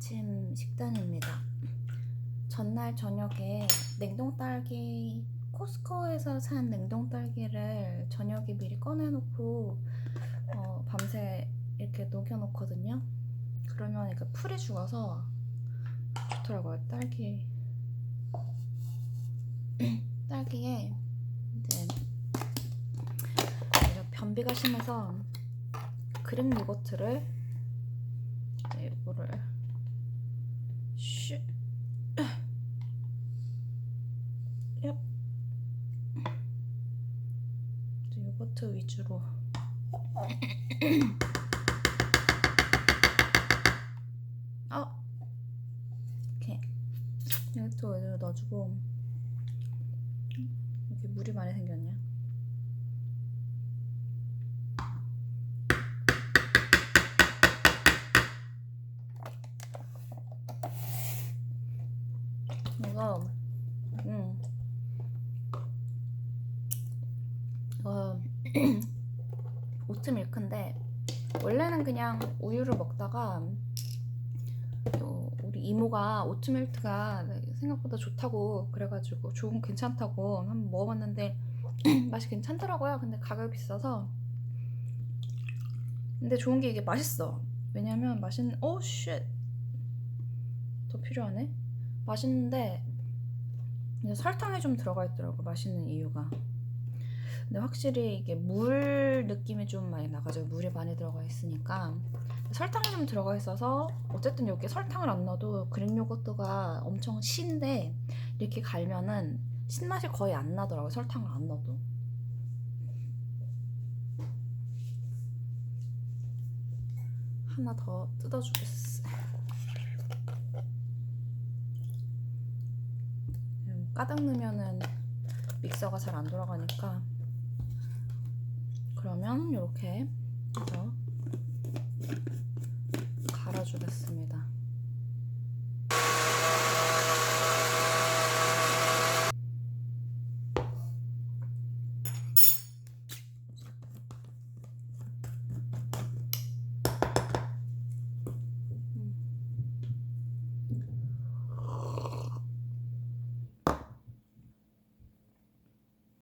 아침 식단입니다. 전날 저녁에 냉동 딸기 코스코에서 산 냉동 딸기를 저녁에 미리 꺼내놓고 어, 밤새 이렇게 녹여놓거든요. 그러면 이렇게 풀이 죽어서 좋더라고요. 딸기 딸기에 이제 변비가 심해서 그릭 요거트를 이제 이거를 슈 얍. 이제 요거트 위주로 어 이렇게 요거트 위주로 넣어주고 이렇게 물이 많이 생겼냐? 음 이거 오트 밀크인데 원래는 그냥 우유를 먹다가 요 우리 이모가 오트 밀크가 생각보다 좋다고 그래가지고 좋은 괜찮다고 한번 먹어봤는데 맛이 괜찮더라고요. 근데 가격이 비싸서 근데 좋은 게 이게 맛있어. 왜냐면 맛있는 오 쉣. 더 필요하네. 맛있는데 이제 설탕이 좀 들어가 있더라고 맛있는 이유가. 근데 확실히 이게 물 느낌이 좀 많이 나가지고 물이 많이 들어가 있으니까. 설탕이 좀 들어가 있어서 어쨌든 여기에 설탕을 안 넣어도 그릭 요거트가 엄청 신데 이렇게 갈면은 신맛이 거의 안 나더라고요 설탕을 안 넣어도. 하나 더 뜯어주겠어 음, 가득 넣으면은 믹서가 잘 안 돌아가니까 그러면 이렇게 갈아주겠습니다.